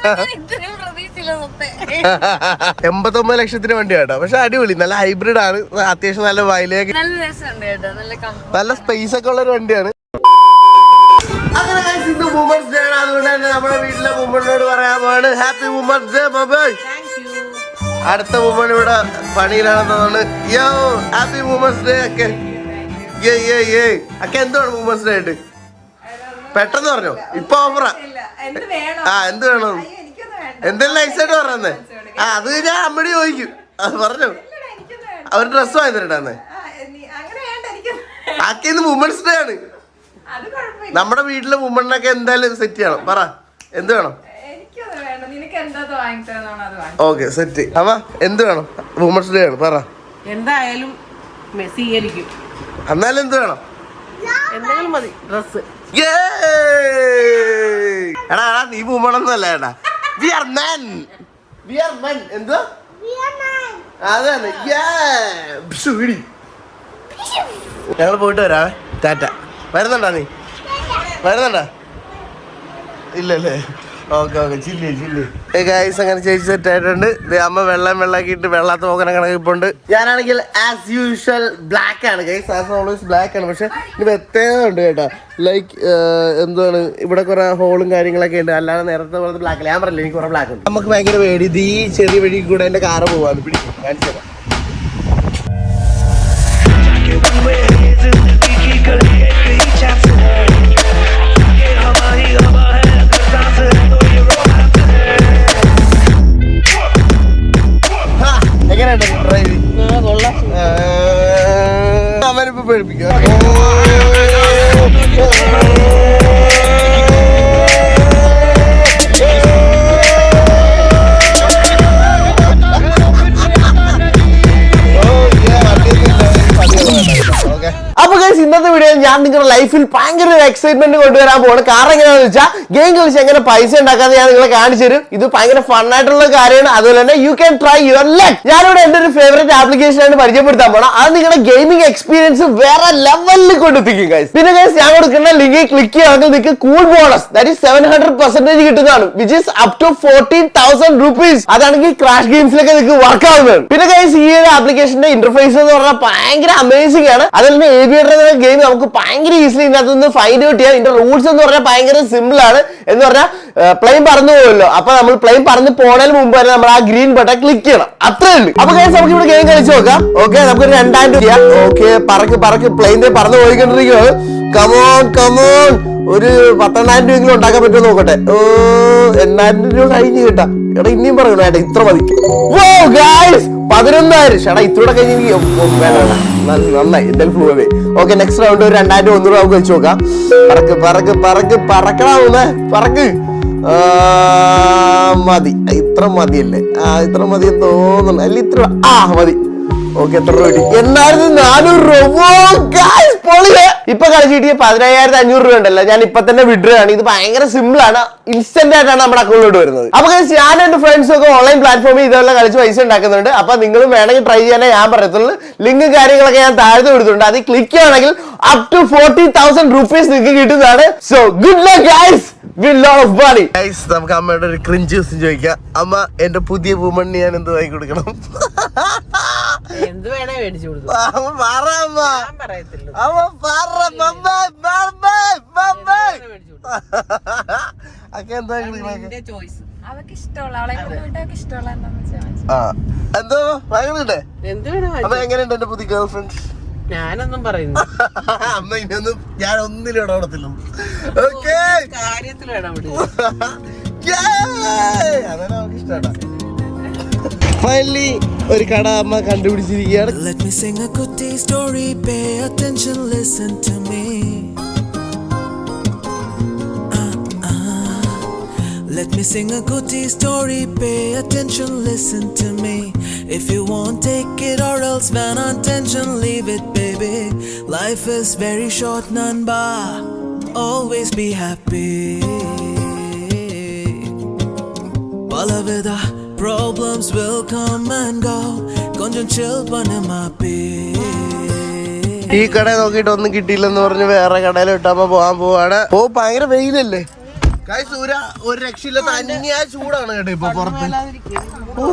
എൺപത്തൊമ്പത് ലക്ഷത്തിന് വണ്ടി കേട്ടോ പക്ഷെ അടിപൊളി. നല്ല ഹൈബ്രിഡ് ആണ്. അത്യാവശ്യം നല്ല വയലേക്ക് നല്ല രസമുണ്ട് കേട്ടോ. നല്ല കംഫർട്ട് നല്ല സ്പേസ് ഒക്കെ ഉള്ള ഒരു വണ്ടിയാണ്. അങ്ങനെ ഇന്ന് വുമൻസ് ഡേ ആണ്. അതുകൊണ്ട് തന്നെ നമ്മുടെ വീട്ടിലെ പറയാൻ പോവാണ്. ഹാപ്പി വുമൻസ് ഡേ അടുത്ത വുമൺ ഇവിടെ പണിയിലാണെന്നാണ് യോ ഹാപ്പി വുമൻസ് ഡേ ഒക്കെ ഏ ഏ ഏ ഒക്കെ എന്താണ് വുമൻസ് ഡേ ആയിട്ട്? പെട്ടെന്ന് പറഞ്ഞോ. ഇപ്പൊ ഓഫറാ ആ. എന്ത് വേണം? എന്തെല്ലാം ഐസായിട്ട് നൈസായിട്ട് പറഞ്ഞേ. ആ അത് ഞാൻ അമ്മടി ചോദിക്കും. അത് പറഞ്ഞു. അവർ അവർ ഡ്രസ്സ് വാങ്ങി തരണ്ടാന്നേ ആക്കിന്ന് വുമൺസ് ഡേ ആണ്. നമ്മുടെ വീട്ടിലെ വുമണിനൊക്കെ എന്തായാലും സെറ്റ് ചെയ്യണം. പറ എന്ത് വേണം? ഓക്കെ സെറ്റ് അവ എന്ത് വേണം? വുമൺസ് ഡേ ആണ്. പറ. എന്തായാലും എന്നാലും എന്ത് വേണം? എന്തെങ്കിലും മതി. ഡ്രസ്! എടാ എടാ നീ വുമണൊന്നുമല്ല എടാ. We are men we are men എന്ത് അതാണ്. ഞങ്ങൾ പോയിട്ട് വരാവേ. ടാറ്റ വരുന്നുണ്ടോ നീ? വരുന്നുണ്ടോ? ഇല്ലല്ലേ. Okay okay. ഗൈസ് അങ്ങനെ ചേച്ചി സെറ്റ് ആയിട്ടുണ്ട്. അമ്മ വെള്ളം വെള്ളാക്കിയിട്ട് വെള്ളാത്ത പോകണ കണക്കിപ്പുണ്ട് ഞാനാണെങ്കിൽ ആസ് യൂഷ്വൽ ബ്ലാക്ക് ആണ് ഗൈസ് ആസ് ഓൾവേസ് ബ്ലാക്ക് ആണ്. പക്ഷെ ഇത് വ്യത്യാസം ഉണ്ട് കേട്ടോ. ലൈക്ക് എന്താണ് ഇവിടെ കുറെ ഹോളും കാര്യങ്ങളൊക്കെ ഉണ്ട്. അല്ലാതെ നേരത്തെ പോലത്തെ ബ്ലാക്ക് ഞാൻ പറഞ്ഞില്ല എനിക്ക് കുറെ ബ്ലാക്ക് ഉണ്ട്. നമുക്ക് ഭയങ്കര പേടി. ഈ ചെറിയ വഴി കൂടെ എന്റെ കാറ് പോവാൻ പിടിക്കും കാണിച്ചു എങ്ങനെയുണ്ട് ഡ്രൈവിംഗ് അവനിപ്പോ പേടിപ്പിക്കുക ഞാൻ നിങ്ങളുടെ ലൈഫിൽ ഭയങ്കര ഒരു എക്സൈറ്റ്മെന്റ് കൊണ്ടുവരാൻ പോകണം കാരണം എങ്ങനെയാണെന്ന് വെച്ചാൽ ഗെയിം കളിച്ച് എങ്ങനെ പൈസ ഉണ്ടാക്കാതെ ഞാൻ നിങ്ങളെ കാണിച്ചു തരും. ഇത് ഭയങ്കര ഫൺ ആയിട്ടുള്ള കാര്യമാണ്. അതുപോലെ തന്നെ you can try your let ഞാനിവിടെ എന്റെ ഒരു ഫേവറേറ്റ് ആപ്ലിക്കേഷൻ ആണ് പരിചയപ്പെടുത്താൻ പോണം. അത് നിങ്ങളുടെ ഗെയിമിംഗ് എക്സ്പീരിയൻസ് വേറെ ലെവലിൽ കൊണ്ടെത്തിക്കും ഗൈസ് പിന്നെ ഗൈസ് ഞാൻ കൊടുക്കുന്ന ലിങ്ക് ക്ലിക്ക് ചെയ്യുകയാണെങ്കിൽ നിങ്ങൾക്ക് cool bonus that is seven hundred percentage കിട്ടുന്നതാണ് which is up to fourteen thousand rupees അതാണെങ്കിൽ ക്രാഷ് ഗെയിംസിലൊക്കെ നിങ്ങൾക്ക് വർക്ക് ആവുന്നത് പിന്നെ ഗൈസ് ഈ ഒരു ആപ്ലിക്കേഷന്റെ ഇന്റർഫേസ് എന്ന് പറഞ്ഞാൽ ഭയങ്കര അമേസിംഗ് ആണ്. അതിൽ തന്നെ ഗെയിം നമുക്ക് ഭയങ്കര ഈസിലി ഇതിനകത്ത് നിന്ന് ഫൈൻഡ് ഔട്ട് ചെയ്യാം ഇതിന്റെ റൂൾസ് എന്ന് പറഞ്ഞാൽ ഭയങ്കര സിമ്പിൾ ആണ്. എന്ന് പറഞ്ഞാൽ പ്ലെയിൻ പറന്നു പോകുമല്ലോ അപ്പൊ നമ്മൾ പ്ലെയിൻ പറന്ന് പോണതിന് മുമ്പ് തന്നെ നമ്മൾ ആ ഗ്രീൻ ബട്ടൺ ക്ലിക്ക് ചെയ്യണം. അത്രേ ഉള്ളൂ. അപ്പൊ ഗൈസ് നമുക്ക് ഇവിടെ ഗെയിം കളിച്ചു നോക്കാം. ഓക്കെ നമുക്ക് രണ്ടായിരം രൂപ ഓക്കെ പറക്ക് പറക്ക്. പ്ലെയിൻ പറന്ന് പോയിക്കൊണ്ടിരിക്കുകയാണ്. കമോൺ കമോൺ ഒരു പത്തെണ്ണായിരം രൂപയെങ്കിലും ഉണ്ടാക്കാൻ പറ്റുമോ നോക്കട്ടെ. എണ്ണായിരം രൂപ കഴിഞ്ഞ് കേട്ടാ. എടാ ഇനിയും പറയണോ? ഏട്ടാ ഇത്ര മതി. പതിനൊന്നായിരം. ചേട്ടാ ഇത്രൂടെ കഴിഞ്ഞ് എനിക്ക് വേണ്ട. നന്നായി. എന്തായാലും flew away okay next round ഒരു രണ്ടായിരം ഒന്നൂറ് നമുക്ക് വെച്ച് നോക്കാം. പറക്ക് പറക്ക് പറക്ക് പറക്കണമേ പറക്ക്. മതി. ഇത്ര മതിയല്ലേ? ആ ഇത്ര മതി തോന്നുന്നു. അല്ല ഇത്ര ആ മതി. ഓക്കെ എത്ര രൂപ കിട്ടി? എന്നായിരുന്നു നാനൂറ് രൂപ. ഇപ്പൊ കളിച്ചിട്ട് പതിനയ്യായിരത്തി അഞ്ഞൂറ് രൂപ ഉണ്ടല്ലോ. ഞാൻ ഇപ്പൊ തന്നെ വിഡ്രോ ആണ്. ഇത് ഭയങ്കര സിമ്പിൾ ആണ്. ഇൻസ്റ്റന്റ് ആയിട്ടാണ് നമ്മുടെ അക്കൗണ്ടിലോട്ട് വരുന്നത്. അപ്പൊ ഞാൻ എന്റെ ഫ്രണ്ട്സും ഒക്കെ ഓൺലൈൻ പ്ലാറ്റ്ഫോമിൽ ഇതെല്ലാം കളിച്ച് പൈസ ഉണ്ടാക്കുന്നുണ്ട്. അപ്പൊ നിങ്ങളും വേണമെങ്കിൽ ട്രൈ ചെയ്യാനേ ഞാൻ പറയത്തുള്ളൂ. ലിങ്ക് കാര്യങ്ങളൊക്കെ ഞാൻ താഴ്ത്തു കൊടുത്തിട്ടുണ്ട് അത് ക്ലിക്ക് ചെയ്യണമെങ്കിൽ up to forty thousand rupees നിങ്ങൾക്ക് കിട്ടുന്നതാണ്. സോ ഗുഡ് ലക്ക് ഗൈസ് നമുക്ക് അമ്മയുടെ ഒരു ക്രിഞ്ച് ചോദിക്കാം. അമ്മ എന്റെ പുതിയ ഭൂമണ്ണി ഞാൻ എന്ത് വാങ്ങി കൊടുക്കണം എന്ത് വേണേ മേടിച്ചു കൊടുത്തു അമ്മ പറ അമ്മ. ഞാൻ പറയത്തില്ല അമ്മ പറ ബമ്പേ ബമ്പേ ബമ്പേ അക്കെ എന്താ കൊടുക്കണേ ചോയ്സ് അവർക്ക് ഇഷ്ടമുള്ള അവളെ കൊണ്ട് പോയിട്ട് അവർക്ക് ഇഷ്ടമുള്ള എന്താന്ന് വെച്ചാൽ എന്തോ വാങ്ങണ്ടേ എന്ത് വേണേ അമ്മ മേടിച്ചു എങ്ങനെയുണ്ട് എന്റെ പുതിയ ഗേൾ ഫ്രണ്ട് ഞാനൊന്നും പറയുന്നു അമ്മ ഇനിയൊന്നും ഞാൻ ഒന്നിലും ഇടപെടത്തില്ല. ഓക്കേ കാര്യത്തിലും വേണം മേടിച്ചു അവർക്ക് നമുക്ക് ഇഷ്ടമാണ് ഫൈനലി ഒരു കട അമ്മ കണ്ടുപിടിച്ചിരിക്കുകയാണ് Let me sing a goodie story, pay attention, listen to me. Ah, ah. Let me sing a goodie story, pay attention, listen to me. If you won't take it or else when attention, leave it, baby. Life is very short, Nanba. Always be happy. பலவித problems will come and go கொஞ்சம் chill பண்ண மாப்பே ഈ കട നോക്കിയിട്ട് ഒന്നും കിട്ടിയില്ലെന്ന് പറഞ്ഞ് വേറെ കടയിൽ ഇട്ടമ്മ പോവാൻ പോവാണ് ഓ ഭയങ്കര വെയിലല്ലേ ഗൈസ് ഒരു ഒരു രക്ഷയില്ലാത്ത അന്യായ ചൂടാണ് കേട്ടോ ഇപ്പൊ പുറത്ത് ഓ,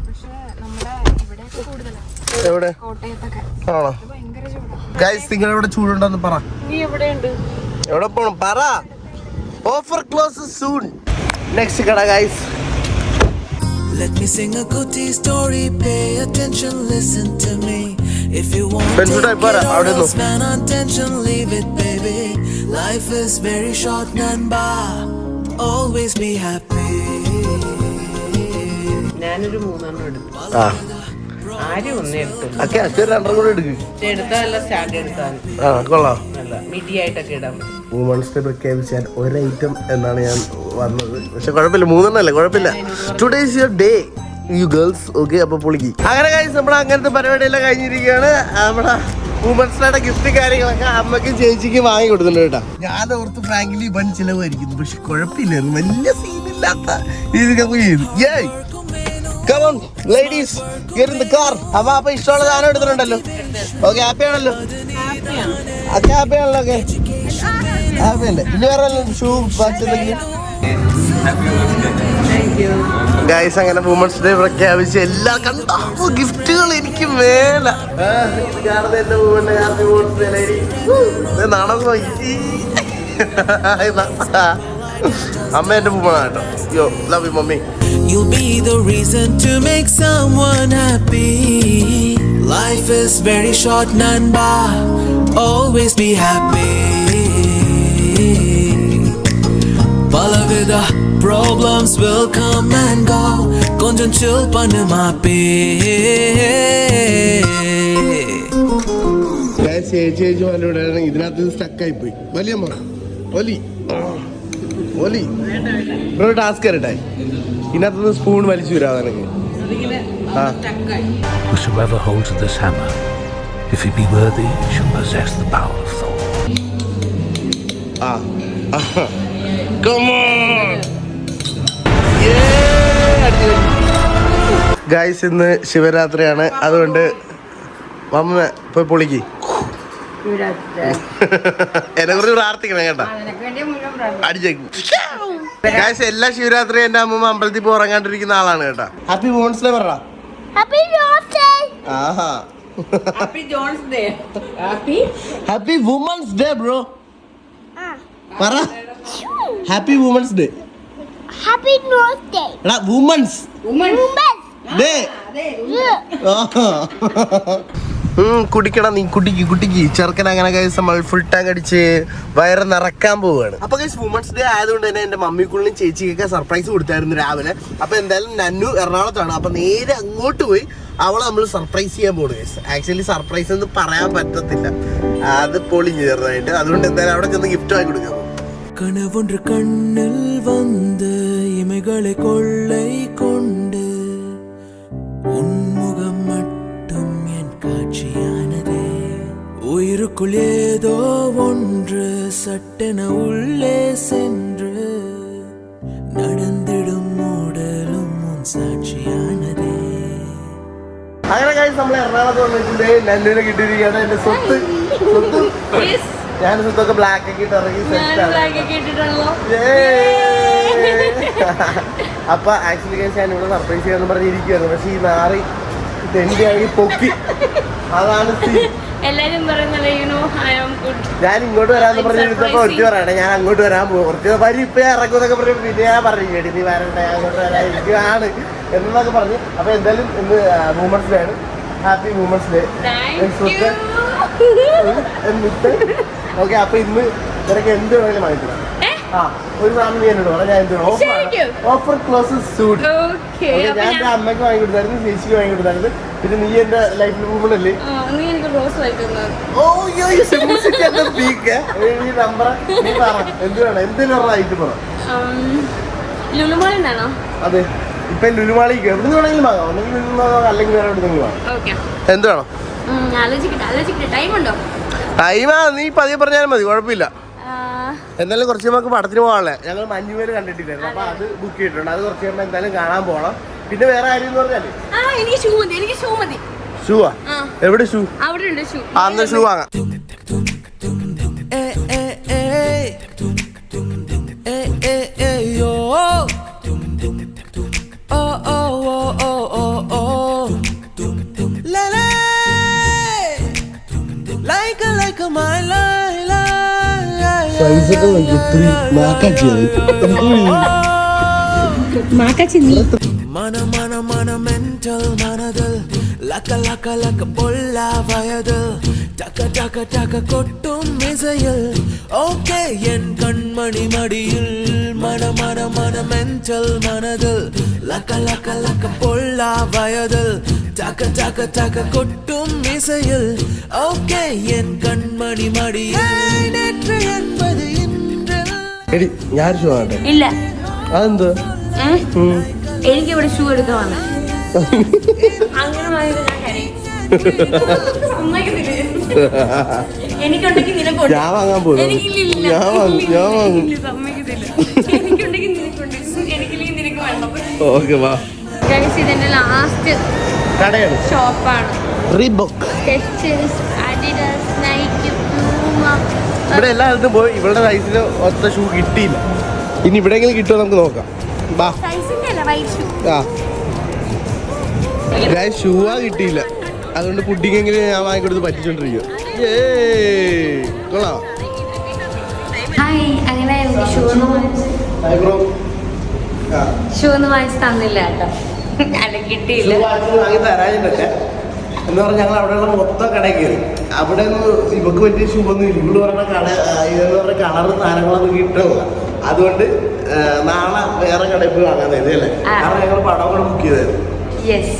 പക്ഷെ നമ്മുടെ ഇവിടെയൊക്കെ കൂടുതലാണ് എവിടെ കോട്ടയത്തൊക്കെ ആണോ ഭയങ്കര ചൂടാണ് ഗൈസ് നിങ്ങൾ എവിടെ ചൂടുണ്ടെന്ന് പറ നീ എവിടെയുണ്ട് എവിടെ പോണം പറ ഓഫർ ക്ലോസ് സൂൺ നെക്സ്റ്റ് കട guys Let me sing a goodie story, pay attention, listen to me. If you want take it or അവിടെ else man on leave it baby. Life is very short, Nanba. Always be happy. ഞാനൊരു മൂന്നെണ്ണം എടുത്തു ആ ആരും ഒന്നേ എടുത്തില്ല okay അച്ഛൻ രണ്ടെണ്ണം കൂടെ എടുക്കും പക്ഷെ സ്റ്റാൻഡ് എടുത്താൽ ആ കൊള്ളാം നല്ല മിഡിയായിട്ടൊക്കെ ഇടാൻ പറ്റും വുമൺസ് ഡേ പ്രഖ്യാപിച്ചാൽ ഒരു ഐറ്റം എന്നാണ് ഞാൻ വന്നത്. പക്ഷെ കുഴപ്പമില്ല മൂന്നെണ്ണല്ലേ കുഴപ്പമില്ല. Today is your day you girls okay അപ്പൊ പൊളിക്ക്. അങ്ങനെ കഴിച്ച് നമ്മുടെ അങ്ങനത്തെ പരിപാടിയെല്ലാം കഴിഞ്ഞിരിക്കുകയാണ്. നമ്മുടെ വുമൻസ് ഡേയുടെ ഗിഫ്റ്റ് കാര്യങ്ങളൊക്കെ അമ്മയ്ക്കും ചേച്ചിക്കും വാങ്ങി കൊടുത്തിട്ടുണ്ട് കേട്ടോ. ഞാൻ ഓർത്ത് ഫ്രാങ്കിലി വൻ ചിലവായിരിക്കുന്നു. പക്ഷെ കുഴപ്പമില്ലായിരുന്നു വലിയ സീനില്ലാത്ത രീതിക്ക് ladies, get in the car. അമ്മ അപ്പൊ ഇഷ്ടമുള്ള സാധനം എടുത്തിട്ടുണ്ടല്ലോ. ഓക്കെ ഹാപ്പി ആണല്ലോ. ഹാപ്പി അല്ലേ ഇനി വേറെ ഷൂ എന്തെങ്കിലും ഗൈസ് അങ്ങനെ വുമൻസ് ഡേ പ്രഖ്യാപിച്ച് എല്ലാ കണ്ടോ? ഗിഫ്റ്റുകൾ എനിക്ക് മേല. നടന്നു അമ്മ എന്റെ പൂമണ കേട്ടോ. Yo love you mummy You'll be the reason to make someone happy. Life is very short, Nanba. Always be happy. Palavida problems will come and go. Konjan chill pannu maape. ഞാൻ ചേച്ചി ചേച്ചി വല്ലോടെയാണ് ഇതിനകത്ത് സ്റ്റക്കായി പോയി വലിയ ഒലി. ഒലി ഒരു ടാസ്ക് തരട്ടെ ഇതിനകത്ത് സ്പൂൺ വലിച്ചു വരാ നിനക്ക് ആ Whosoever holds this hammer, if he be worthy, shall possess the power of Thor. Ah. Come on! Guys ഇന്ന് ശിവരാത്രിയാണ്. അതുകൊണ്ട് മമ്മ പോയി പൊളിക്ക്. എന്നെ കുറിച്ച് പ്രാർത്ഥിക്കണം കേട്ടാ. അടിച്ചേക്കും. ഗായ്സ് എല്ലാ ശിവരാത്രി എന്റെ അമ്മ അമ്പലത്തിൽ പോയി ഉറങ്ങാണ്ടിരിക്കുന്ന ആളാണ് കേട്ടാ. ഹാപ്പി ഡേ പറ. ആഹാ. Happy John's day happy happy women's day bro പറ. Happy women's day Happy day എടാ വുമൻസ് ഡേ കുടിക്കണം നീ കുട്ടിക്ക് കുട്ടിക്ക് ചെറുക്കൻ അങ്ങനെ കഴിച്ച് നമ്മൾ ഫുൾ ടാങ്ക് അടിച്ച് വയറ് നിറക്കാൻ പോവുകയാണ് അപ്പൊ കഴിച്ച് വുമൻസ് ഡേ ആയതുകൊണ്ട് തന്നെ എന്റെ മമ്മിക്കുള്ളിലും ചേച്ചിക്കൊക്കെ സർപ്രൈസ് കൊടുത്തായിരുന്നു രാവിലെ. അപ്പൊ എന്തായാലും നന്നു എറണാകുളത്താണ്. അപ്പൊ നേരെ അങ്ങോട്ട് പോയി അവളെ നമ്മൾ സർപ്രൈസ് ചെയ്യാൻ പോകുന്നു ഗൈസ് ആക്ച്വലി സർപ്രൈസ് എന്ന് പറയാൻ പറ്റത്തില്ല അത് പൊളിഞ്ഞു ചെറുതായിട്ട് അതുകൊണ്ട് എന്തായാലും അവിടെ ചെന്ന് ഗിഫ്റ്റ് വാങ്ങി കൊടുക്കാൻ പോകും கனவொன்று கண்ணில் வந்து இமைகளை கொள்ளை கொண்டு உன்முகம் மட்டும் என் காட்சியானதே உயிருக்குள் ஏதோ ஒன்று சட்டென உள்ளே சென்று കാര്യം നമ്മൾ എറണാകുളത്ത് വന്നിട്ടുണ്ട്. നല്ലൂരെ കിട്ടിയിരിക്കുകയാണ്. എന്റെ സ്വത്ത് സ്വത്ത്. ഞാൻ സ്വത്തൊക്കെ ബ്ലാക്ക് ഒക്കെ ഇട്ട് ഇറങ്ങി അപ്പൊ ആക്ച്വലി ഞാൻ ഇവിടെ സർപ്രൈസ് ചെയ്യാന്ന് പറഞ്ഞിരിക്കുകയായിരുന്നു പക്ഷെ ഈ നാറി ആണെങ്കിൽ പൊക്കി. അതാണ്. എല്ലാരും ഞാൻ ഇങ്ങോട്ട് വരാന്ന് പറഞ്ഞിരുന്നപ്പോ ഒറ്റ പറയണേ. ഞാൻ അങ്ങോട്ട് വരാൻ പോകും കുറച്ച് വരി ഇപ്പൊ ഞാൻ ഇറക്കുമെന്നൊക്കെ പറഞ്ഞു പിന്നെ ഞാൻ പറഞ്ഞു കേട്ടി നീ വരണ്ട അങ്ങോട്ട് വരാൻ ഇരിക്കുകയാണ് എന്നൊക്കെ പറഞ്ഞു. അപ്പൊ എന്തായാലും ഇന്ന് മൂമെന്റ്സിലാണ് ഹാപ്പി വുമൻസ് ഡേ ഓക്കെ അപ്പൊ ഇന്ന് നിനക്ക് എന്ത് വേണമെങ്കിലും വാങ്ങിക്കണം ആ ഒരു സാധനം നീ എന്നോട് പറയാം ഞാൻ എന്ത് ശരിക്കും? ഓഫർ ഓഫർ ക്ലോസ് സൂട്ട് ഞാൻ എന്റെ അമ്മയ്ക്ക് വാങ്ങി കൊടുത്തായിരുന്നു ചേച്ചിക്ക് വാങ്ങി കൊടുത്തായിരുന്നു. പിന്നെ നീ എന്റെ ലൈഫിൽ പോകുമ്പോഴല്ലേ ഈ നമ്പർ നീ പറ. എന്ത് വേണം? എന്തിനാ ഐറ്റം പറ. ലുലുമാളിന്നാണോ അതെ. ഇപ്പൊ ലുലുമാളിക്ക് എവിടെ നിന്ന് വേണമെങ്കിലും വാങ്ങാം. ഒന്നെങ്കിൽ ലുലു വാങ്ങാം. അല്ലെങ്കിൽ വേറെ വാങ്ങാം. ഓക്കെ. എന്ത് വേണം? ആലോചിക്കട്ടെ ആലോചിക്കട്ടെ. ടൈം ഉണ്ടോ? ടൈമാ നീ പതിയെ പറഞ്ഞാലും മതി. കുഴപ്പമില്ല. എന്നാലും കുറച്ച് നമുക്ക് പടത്തിന് പോകാനുള്ള. ഞങ്ങൾ മഞ്ഞുമേൽ കണ്ടിട്ടില്ലായിരുന്നു. അപ്പൊ അത് ബുക്ക് ചെയ്തിട്ടുണ്ട്. അത് കുറച്ച് കഴിയുമ്പോൾ എന്തായാലും കാണാൻ പോകണം പിന്നെ വേറെ കാര്യം എന്ന് പറഞ്ഞാൽ ആ എനിക്ക് ഷൂ മതി. എനിക്ക് ഷൂ മതി. ഷൂ ആ? ആ. എവിടെ ഷൂ? അവിടെ ഉണ്ട് ഷൂ. ആ അന്ന് ഷൂ വാങ്ങാം. പൈസ ഒക്കെ നോക്കി ഇത്രയും നാക്കാക്കിയത് മാക്കാച്ചി നീ മന മന മന മെന്റൽ മനതിൽ ലക്ക ലക്ക ലക്ക പൊല്ല വയതിൽ ടക ടക ടക കൊട്ടും മിസയിൽ ഓക്കെ എൻ കൺമണി മടിയിൽ മന മന മന മെന്റൽ മനതിൽ ലക്ക ലക്ക ലക്ക പൊല്ല വയതിൽ ടക ടക ടക കൊട്ടും മിസയിൽ ഓക്കെ എൻ കൺമണി മടിയിൽ എൺപത് എടി ഞാൻ ഷൂ ആകട്ടെ ഇല്ല. അതെന്ത്? എനിക്ക് ഇവിടെ ഷൂ എടുക്കാൻ വന്ന. ഞാൻ വാങ്ങാൻ പോകും ഞാൻ വാങ്ങും ഞാൻ വാങ്ങും. ഓക്കെ വാ. ഇതെന്റെ ലാസ്റ്റ് കടയാണ് ഷോപ്പാണ്. റീബോക്ക് ഇവിടെ എല്ലാ സ്ഥലത്തും പോയി ഇവളുടെ സൈസിന് ഒത്ത ഷൂ കിട്ടിയില്ല. ഇനി ഇവിടെയെങ്കിലും കിട്ടുമോ നമുക്ക് നോക്കാം. ബാ. ആ. ഞാൻ ഷൂവാ കിട്ടിയില്ല. അതുകൊണ്ട് കുട്ടിക്കെങ്കിലും ഞാൻ വാങ്ങിക്കൊടുത്ത് പറ്റിച്ചോണ്ടിരിക്കുക ഏയ് കൊള്ളാം. ഷൂ ഒന്നും വാങ്ങിച്ച് തന്നില്ല കേട്ടോ. വാങ്ങി എന്ന് പറഞ്ഞാൽ ഞങ്ങൾ അവിടെയുള്ള മൊത്തം കടയിൽ കയറി. അവിടെ ഇവക്ക് വലിയ ശുഭമൊന്നും ഇല്ല. ഇവിടെ പറഞ്ഞ കട ഇതെന്ന് പറഞ്ഞ കളർ സാധനങ്ങളൊന്നും കിട്ടില്ല അതുകൊണ്ട് നാളെ വേറെ കടയിൽ പോയി വാങ്ങാൻ തരുന്നത് അല്ലേ? കാരണം ഞങ്ങൾ പടം കൂടെ ബുക്ക് ചെയ്തായിരുന്നു. യെസ്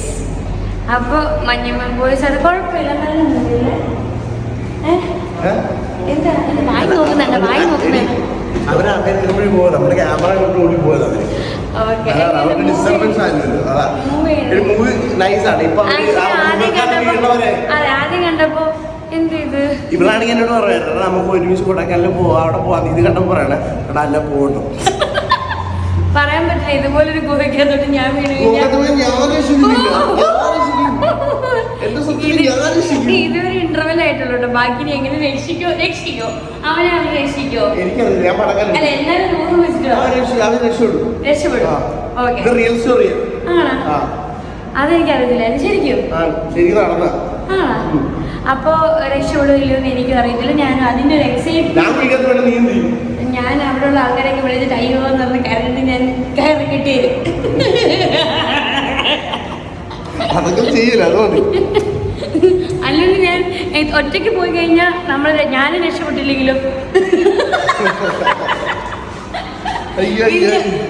അപ്പൊ മഞ്ഞമ്മ ബോയ്സ് അത് കുഴപ്പമില്ല. നല്ല? എന്താ? വായി നോക്കുന്നുണ്ട് വായി നോക്കുന്നുണ്ട് നമ്മുടെ ക്യാമറ കൊണ്ട് ഓടി പോയത് അവർ. ഡിസ്റ്റർബൻസ് ആയിരുന്നു. അതാ. ഒരു മൂവി നൈസാണ് ഇപ്പൊ അവർ ആ ആദ്യം കണ്ടപ്പോ ഇവളാണെങ്കിൽ എന്നോട് പറയുന്നത് നമുക്ക് ഒരുമിച്ച് കൊടക്കലിൽ പോവാം. അവിടെ പോവാം. ഇത് കണ്ടപ്പോ പറയണേ എടാ അല്ല പോകണ്ടു പറയാൻ പറ്റില്ല. ഇതുപോലെ ഒരു ഗുഹയ്ക്കകത്തോട്ട് ഞാൻ വീണ് കഴിഞ്ഞാൽ ഇന്റർവെൽ ആയിട്ടുള്ളൂ ബാക്കി നീ എങ്ങനെ രക്ഷിക്കോ? രക്ഷിക്കോ. അവനെ അവൻ രക്ഷിക്കോ. അല്ല എല്ലാരും നൂറ് വെച്ചിട്ടോ അവൻ രക്ഷപ്പെടും. ഓക്കെ. ആണോ? അതെനിക്കറിയത്തില്ല. ശരിക്കും? അപ്പോ രക്ഷപ്പെടുമില്ലോ എന്ന് എനിക്കും അറിയത്തില്ല ഞാൻ അതിന്റെ ഒരു ഞാൻ എക്സൈറ്റ് വീക്കത്ത് വേണ്ട നീ ഞാൻ അവിടെയുള്ള ആൾക്കാരൊക്കെ വിളിച്ചിട്ട് അയ്യോ എന്ന് പറഞ്ഞ കരണ്ട് ഞാൻ കയറി കിട്ടിയത് അതൊക്കെ ചെയ്യില്ല അതുകൊണ്ട് അല്ലെങ്കിൽ ഞാൻ ഒറ്റയ്ക്ക് പോയി കഴിഞ്ഞാൽ നമ്മൾ ഞാൻ രക്ഷപ്പെട്ടില്ലെങ്കിലും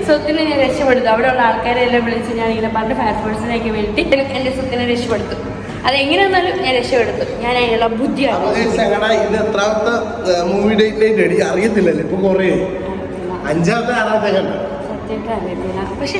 സ്വത്തിനെ ഞാൻ രക്ഷപ്പെടുത്തും ഉള്ള ആൾക്കാരെ എല്ലാം വിളിച്ച് ഞാൻ ഇങ്ങനെ പറഞ്ഞ് ഫാസ്ഫോഴ്സിനെയൊക്കെ വേണ്ടി എന്റെ സ്വത്തിനെ രക്ഷപ്പെടുത്തും അതെങ്ങനെയാണെന്നാലും ഞാൻ രക്ഷപ്പെടുത്തും ഞാൻ അതിനുള്ള ബുദ്ധിയാണ് മൂവി ഡേറ്റ് അറിയത്തില്ലല്ലോ ഇപ്പൊ കൊറേ അഞ്ചാമത്തെ ആറാമത്തെ കണ്ട സത്യമായിട്ട് അറിയത്തില്ല പക്ഷെ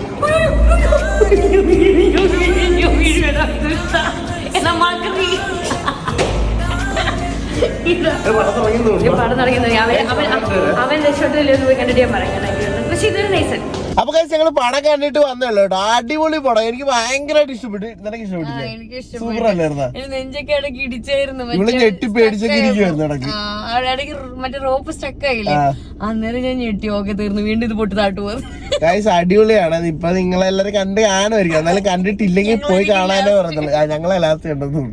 അവൻ അവൻ അവൻ- അവൻ രക്ഷപ്പെട്ടില്ല പോയി കണ്ടിട്ട് ഞാൻ പറയാം പക്ഷെ ഇതൊരു നൈസൺ അപ്പൊ കഴിച്ച് ഞങ്ങൾ പടം കണ്ടിട്ട് വന്നല്ലോ കേട്ടോ. അടിപൊളി പടം. എനിക്ക് ഭയങ്കരമായിട്ട് ഇഷ്ടപ്പെട്ടു. നിനക്ക് ഇഷ്ടപ്പെട്ടു. സൂപ്പർ അല്ലായിരുന്നു നെഞ്ചൊക്കെ ഇടയ്ക്ക് ഇടിച്ചായിരുന്നു ഇവൾ ഞെട്ടി പേടിച്ചൊക്കെ ഇരിക്കുവായിരുന്നു ഇടയ്ക്ക്. ഇടയ്ക്ക് മറ്റേ റോപ്പ് സ്റ്റക്ക് ആയില്ലേ. അന്നേരം ഞാൻ ഞെട്ടി. ഓക്കെ തീർന്നു. വീണ്ടും ഇത് പൊട്ടി താട്ടു ഗൈസ് അടിപൊളിയാണ്. ഇപ്പൊ നിങ്ങളെല്ലാരും കണ്ട് കാണുമായിരിക്കും. എന്നാലും കണ്ടിട്ടില്ലെങ്കിൽ പോയി കാണാനേ പറഞ്ഞുള്ളൂ ആ, ഞങ്ങളെ ലാസ്റ്റ് കണ്ടെന്ന്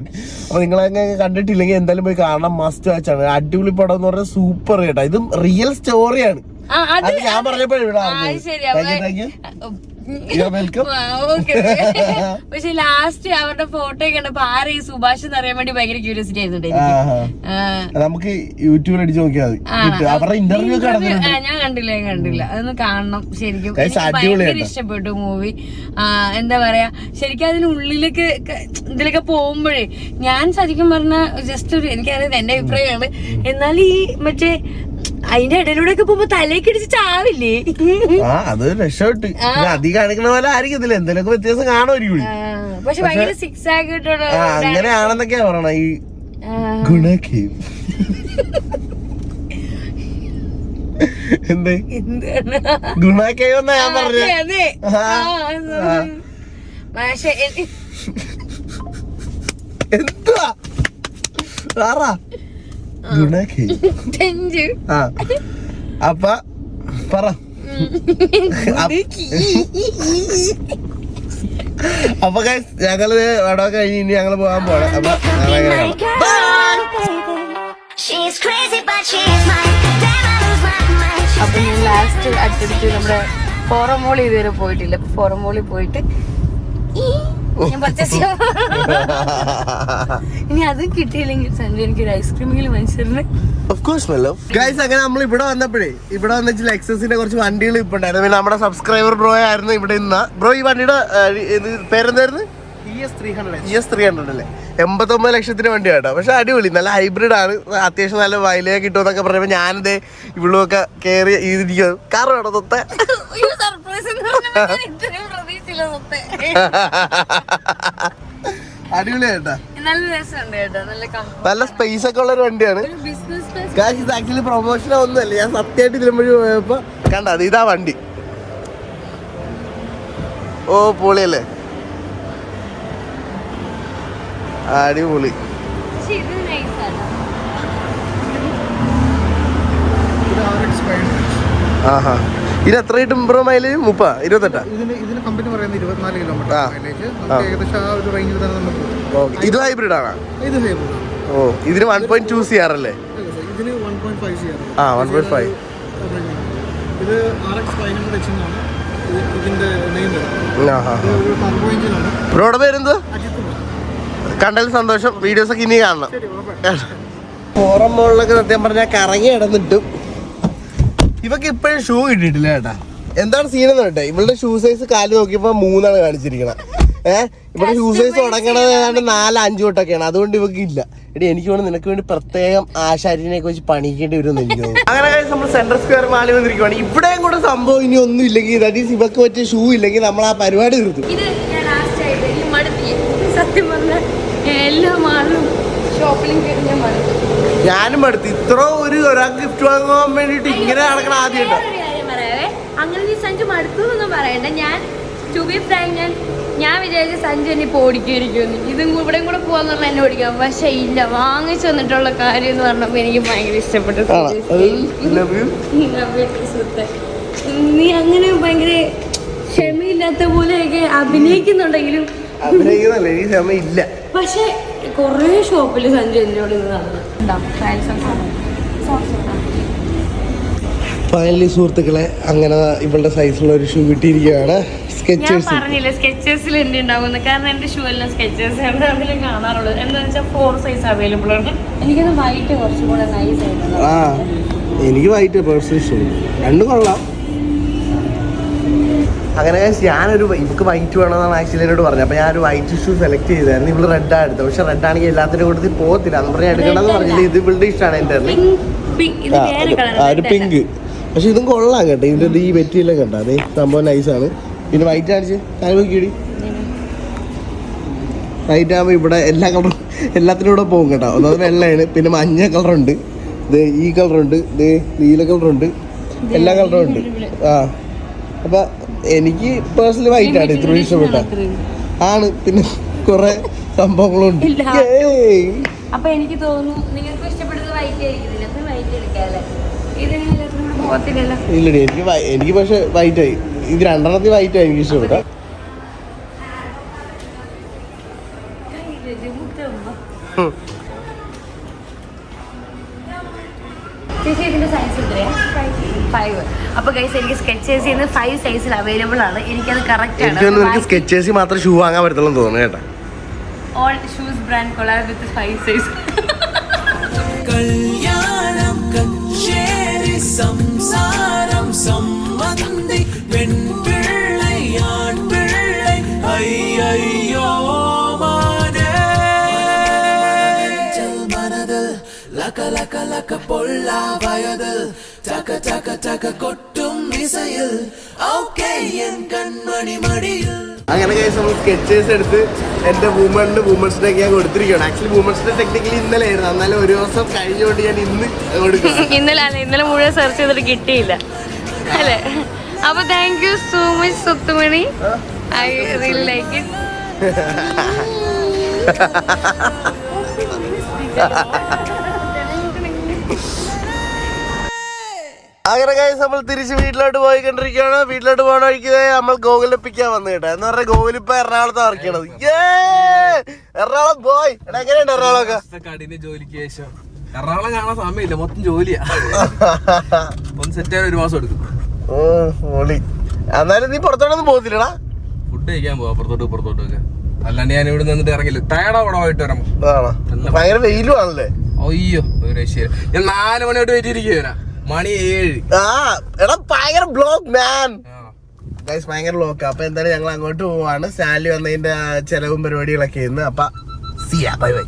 അപ്പൊ നിങ്ങളെ കണ്ടിട്ടില്ലെങ്കിൽ എന്തായാലും പോയി കാണാൻ മസ്റ്റ് വാച്ചാണ് അടിപൊളി പടം എന്ന് പറഞ്ഞാൽ സൂപ്പർ കേട്ടോ. ഇതും റിയൽ സ്റ്റോറിയാണ് അത് ഞാൻ. പക്ഷെ ലാസ്റ്റ് അവരുടെ ഫോട്ടോ കണ്ടപ്പോ ആര് ഈ സുഭാഷ് എന്ന് അറിയാൻ വേണ്ടി ഭയങ്കര ക്യൂരിയോസിറ്റി ആയിരുന്നു. നമുക്ക് യൂട്യൂബിൽ അടിച്ച് നോക്കിയാൽ അവരുടെ ഇന്റർവ്യൂ ഞാൻ കണ്ടില്ല ഞാൻ കണ്ടില്ല. അതൊന്ന് കാണണം ശരിക്കും. ഭയങ്കര ഇഷ്ടപ്പെട്ടു മൂവി എന്താ പറയാ ശരിക്കും അതിനുള്ളിലേക്ക് ഇതിലൊക്കെ പോകുമ്പോഴേ ഞാൻ ശരിക്കും പറഞ്ഞ ജസ്റ്റ് ഒരു എനിക്കറിയാം എന്റെ അഭിപ്രായമാണ്. എന്നാൽ ഈ മറ്റേ അതിന്റെ ഇടയിലൂടെ ഒക്കെ പോകുമ്പോ തലേക്ക് ഇടിച്ച് ചാവില്ലേ? ആ അത് രക്ഷപ്പെട്ട്. അധികം കാണിക്കുന്ന പോലെ ആയിരിക്കത്തില്ല. എന്തെങ്കിലും വ്യത്യാസം കാണുമായിരിക്കും. ആ, പക്ഷെ ഭയങ്കര സിക്സ് ആക്കിട്ടുള്ള ആ അങ്ങനെയാണെന്നൊക്കെയാ പറയണ ഈ ഗുണക്കേം. എന്തേ? എന്താണ്? ഗുണക്കേം എന്നാ ഞാൻ എനി- എന്തുവാ? ഗുണക്കേം ടെഞ്ച് ആ. അപ്പ പറ. അപ്പൊ guys, ഞങ്ങൾ വടം കഴിഞ്ഞ് ഇനി ഞങ്ങൾ പോകാൻ പോണേ അപ്പൊ അപ്പൊ ഞാൻ ലാസ്റ്റ് അടുത്തടുത്ത് നമ്മുടെ ഫോറം മോൾ ഇതുവരെ പോയിട്ടില്ല. ഫോറമോളി ഫോറം മോളിൽ പോയിട്ട് ഞാൻ പർച്ചേസ് ചെയ്യാം ഇനി അത് കിട്ടിയില്ലെങ്കിൽ സഞ്ജു എനിക്ക് ഒരു ഐസ്ക്രീമെങ്കിലും മനുഷ്യരിന് ഗൈസ് അങ്ങനെ നമ്മൾ ഇവിടെ വന്നപ്പോഴേ ഇവിടെ വന്ന ചില എക്സസിന്റെ കുറച്ച് വണ്ടികൾ ഇപ്പൊ ഉണ്ടായിരുന്നു. പിന്നെ നമ്മുടെ സബ്സ്ക്രൈബർ ബ്രോ ആയിരുന്നു ഇവിടെ ഇന്ന്. ബ്രോ ഈ വണ്ടിയുടെ പേരെന്തായിരുന്നു? ഇ എസ് ത്രീ ഹൺഡ്രഡ് അല്ലേ? എൺപത്തൊമ്പത് ലക്ഷത്തിന് വണ്ടി കേട്ടോ. പക്ഷെ അടിപൊളി നല്ല ഹൈബ്രിഡ് ആണ്. അത്യാവശ്യം നല്ല വയലേ കിട്ടുമെന്നൊക്കെ പറഞ്ഞപ്പോ ഞാനിതേ ഒക്കെ കയറി ഇതിരിക്കുന്നത് കാർ വേണം തൊത്തെ? സർപ്രൈസ് നല്ല രസമുണ്ട് കേട്ടോ നല്ല. നല്ല സ്പേസ് ഒക്കെ ഉള്ള ഒരു വണ്ടിയാണ് ഇത് ആക്ച്വലി പ്രൊമോഷൻ ഒന്നുമല്ല ഞാൻ സത്യമായിട്ട് ഇതിലുമ്പോഴി പോയപ്പോ കണ്ട അത് ഇതാ വണ്ടി. ഓ പൊളിയല്ലേ? അടിപൊളി. ആഹാ. ഇത് എത്ര കിട്ടും ബ്രോ മൈലേജ് മുപ്പ ഇരുപത്തെട്ടാ? ഇതിന് കമ്പനി പറയുന്നത് ഇരുപത്തിനാല് കിലോമീറ്റർ ആ. മൈലേജ് ഏകദേശം ആ ഒരു റേഞ്ചിൽ തന്നെ നമുക്ക് ഇത് ഹൈബ്രിഡ് ആണോ? ഇത് ഹൈബ്രിഡ് ഓ ഇതിന് one point two C R അല്ലേ? ഇതിന് വൺ പോയിന്റ് ഫൈവ് സി ആണ്. ആ, 1.5. ഇത് R X five hundred H ആണ്. ഇതിന്റെ നെയിം ബ്രോയുടെ പേരെന്ത് കണ്ടതിൽ സന്തോഷം. വീഡിയോസ് ഒക്കെ ഇനി കാണണം. പുറം മുകളിലൊക്കെ സത്യം പറഞ്ഞാൽ കറങ്ങി കിടന്നിട്ടും ഇവക്ക് ഇപ്പോഴും ഷൂ കിട്ടിയിട്ടില്ല ചേട്ടാ എന്താണ് സീൻ എന്ന് കേട്ടെ ഇവളുടെ ഷൂ സൈസ് കാൽ നോക്കിയപ്പോ മൂന്നാണ് കാണിച്ചിരിക്കണം ഏഹ് ഇവിടെ ഷൂ സൈസ് തുടങ്ങണത് ഏതാണ്ട് നാല് അഞ്ചു തൊട്ടൊക്കെയാണ് അതുകൊണ്ട് ഇവക്ക് ഇല്ല. എടി എനിക്ക് വേണ്ടി നിനക്ക് വേണ്ടി പ്രത്യേകം ആശാരിനെ വെച്ച് പണിക്കേണ്ടി വരും എനിക്ക് തോന്നുന്നു. അങ്ങനെ നമ്മൾ സെൻട്രൽ സ്ക്വയർ മാലി വന്നിരിക്കുവാണ്. ഇവിടെയും കൂടെ സംഭവം ഇനി ഒന്നും ഇല്ലെങ്കിൽ ദാറ്റ് ഈസ് ഇവക്ക് പറ്റിയ ഷൂ ഇല്ലെങ്കിൽ നമ്മൾ ആ പരിപാടി തീർത്തു ഇത് ഞാൻ ലാസ്റ്റ് ആയിട്ട് ഈ സത്യം പറഞ്ഞാൽ എല്ലാ മാളും ഷോപ്പിലും കയറി ഞാൻ മടുത്തു. ഞാനും അടുത്ത് ഇത്ര ഒരു ഒരാൾക്ക് ഗിഫ്റ്റ് വാങ്ങാൻ വേണ്ടിട്ട് ഇങ്ങനെ നടക്കണം ആദ്യം കേട്ടോ വേറൊരു കാര്യം പറയാവേ. അങ്ങനെ നീ സഞ്ജു മടുത്തു എന്നൊന്നും പറയണ്ട. ഞാൻ ടു ബി ഫ്രാങ്ക് ഞാൻ വിചാരിച്ച സഞ്ജു എന്നെ ഇപ്പോൾ ഓടിക്കുമായിരിക്കുമെന്ന്. ഇതും ഇവിടെയും കൂടെ പോകാന്ന് പറഞ്ഞാൽ എന്നെ ഓടിക്കാം പക്ഷെ ഇല്ല വാങ്ങിച്ചു വന്നിട്ടുള്ള കാര്യം എന്ന് പറഞ്ഞപ്പോൾ എനിക്ക് ഭയങ്കര ഇഷ്ടപ്പെട്ടു. നീ അങ്ങനെ ഭയങ്കര ക്ഷമയില്ലാത്ത പോലെയൊക്കെ അഭിനയിക്കുന്നുണ്ടെങ്കിലും അഭിനയിക്കുന്നല്ലേ എനിക്ക് പക്ഷെ കുറേ ഷോപ്പിൽ സഞ്ജു എന്നോട് ഇത് ഫൈനലി സുഹൃത്തുക്കളെ അങ്ങനെ ഇവളുടെ സൈസിലുള്ള ഒരു ഷൂ കിട്ടിയിരിക്കുകയാണ്. ഞാൻ സ്കെച്ചേഴ്സ് പറഞ്ഞില്ല സ്കെച്ചേഴ്സിൽ എന്റെ ഉണ്ടാവുന്നു കാരണം എന്റെ ഷൂ എല്ലാം സ്കെച്ചേഴ്സ് ആണ് അതിൽ കാണാറുള്ളത്. എന്താ വെച്ചാൽ ഫോർ സൈസ് അവൈലബിൾ ആണ്. എനിക്കത് വൈറ്റ് കുറച്ചും കൂടെ നൈസ് ആയിട്ടുള്ള ആ എനിക്ക് വൈറ്റ് പേഴ്സണൽ ഷൂ രണ്ടും കൊള്ളാം. അങ്ങനെ ഞാനൊരു ഇവക്ക് വൈറ്റ് വേണമെന്നാണ് ആക്ച്വലി എന്നോട് പറഞ്ഞത്. അപ്പോൾ ഞാനൊരു വൈറ്റ് ഷൂ സെലക്ട് ചെയ്തായിരുന്നു. ഇവൾ റെഡാണ് എടുത്തത്. പക്ഷെ റെഡ് ആണെങ്കിൽ എല്ലാത്തിന്റെ കൂട്ടത്തിൽ പോകത്തില്ല. എന്ന് പറഞ്ഞാൽ എടുക്കണമെന്ന് പറഞ്ഞില്ല? ഇത് ഇവളുടെ ഇഷ്ടമാണ് എന്റെ ഒരു പിങ്ക് പക്ഷെ ഇതും കൊള്ളാം കേട്ടോ. ഇതിന്റെ ഈ വെറ്റിയെല്ലാം കണ്ടോ? അതേ സംഭവം നൈസാണ് പിന്നെ വൈറ്റ് അടിച്ച് കാര്യം നോക്കിയിടി. വൈറ്റ് ആകുമ്പോൾ ഇവിടെ എല്ലാ കളറും എല്ലാത്തിനും കൂടെ പോകും കേട്ടോ. ഒന്നാമത് വെള്ളയാണ്. പിന്നെ മഞ്ഞ കളറുണ്ട്. ഇത് ഈ കളറുണ്ട്. ഇത് നീല കളറുണ്ട്. എല്ലാ കളറും ഉണ്ട്. ആ. അപ്പൊ എനിക്ക് പേഴ്സണലി വൈറ്റ് ആണ് ഇത്ര ഇഷ്ടപ്പെട്ട. ആണ്. പിന്നെ കുറെ സംഭവങ്ങളുണ്ട്. അപ്പൊ എനിക്ക് തോന്നുന്നു നിങ്ങൾക്ക് ഇഷ്ടപ്പെടുന്നത് വൈറ്റ് ആയിരിക്കും. വൈറ്റ് എടുക്കാല്ലേ ഇല്ലടി എനിക്ക് എനിക്ക് പക്ഷെ വൈറ്റ് ആയി ഇത് രണ്ടെണ്ണത്തിൽ വൈറ്റ് ആയി എനിക്ക് ഇഷ്ടപ്പെട്ട. അപ്പൊ ഗൈസ് എനിക്ക് സ്കെച്ചേഴ്സ് ചെയ്യുന്നത് ഫൈവ് സൈസിൽ അവൈലബിൾ ആണ്. എനിക്കത് കറക്റ്റ് ആണ്. സ്കെച്ചേഴ്സിൽ മാത്രം ഷൂ വാങ്ങാൻ പറ്റത്തുള്ളൂ തോന്നുന്നു കേട്ടോ. All shoes brand collab with five size കല്യാണം കച്ചേരി സംസാരം സമ്മതി ലക ലക ലക പൊള്ള വയതിൽ. ചക ചക ചക കൊട്ടും മിസയിൽ ഓക്കേ എൻ കൺമണി മടിയിൽ. അങ്ങനെ കഴിച്ച് നമ്മൾ സ്കെച്ചേഴ്സ് എടുത്ത് എന്റെ വുമണിന് വുമൻസ് ഡേക്ക് ഞാൻ കൊടുത്തിരിക്കുകയാണ്. ആക്ച്വലി വുമൻസ് ഡേ ടെക്നിക്കലി ഇന്നലെ ആയിരുന്നു. എന്നാലും ഒരു ദിവസം കഴിഞ്ഞുകൊണ്ട് ഞാൻ ഇന്ന് കൊടുക്കും. ഇന്നലെ അല്ല ഇന്നലെ മുഴുവൻ സെർച്ച് ചെയ്തിട്ട് കിട്ടിയില്ല. അല്ലേ? അപ്പൊ താങ്ക് യു സോ മച്ച് സുത്തുമണി. ഐ റിയലി ലൈക്ക് ഇറ്റ് അങ്ങനെ കാര്യം നമ്മൾ തിരിച്ച് വീട്ടിലോട്ട് പോയിക്കൊണ്ടിരിക്കുകയാണ്. വീട്ടിലോട്ട് പോകണ വഴിക്ക് നമ്മൾ ഗോകുലിനെ പിക്കാൻ വന്നു കേട്ടോ. എന്ന് പറഞ്ഞാൽ ഗോകുലി ഇപ്പൊ എറണാകുളത്ത് ഇറക്കണത് എറണാകുളം. പോയി. എടാ എങ്ങനെയുണ്ട് എറണാകുളം കഠിന ജോലിക്ക് ശേഷം. എറണാകുളം കാണാൻ സമയമില്ല മൊത്തം ജോലിയാ. ഒന്ന് സെറ്റ് ആയാലും ഒരു മാസം എടുക്കും. എന്നാലും നീ പുറത്തോട്ടൊന്നും പോകത്തില്ലടാ. ഫുഡ് കഴിക്കാൻ പോവാ പുറത്തോട്ട് പുറത്തോട്ട് ഒക്കെ അല്ലാണ്ട് ഞാൻ ഇവിടെ നിന്നിട്ട് ഇറങ്ങില്ല. തേടാ അവിടെ പോയിട്ട് വരാം ഭയങ്കര വെയിലും ആണല്ലേ? അയ്യോ ഒരു ശരി ഞാൻ നാല് മണിയോട്ട് വെയിറ്റിരിക്കുവാ മണി ഏഴ്. ആ എടാ ഭയങ്കര ബ്ലോക്ക് മാൻ. ഗൈസ് ഭയങ്കര ബ്ലോക്ക് അപ്പൊ എന്തായാലും ഞങ്ങൾ അങ്ങോട്ട് പോവാണ്. സാലി വന്നതിന്റെ ചെലവും പരിപാടികളൊക്കെ ഇന്ന്. അപ്പൊ സിയാ ബൈ ബൈ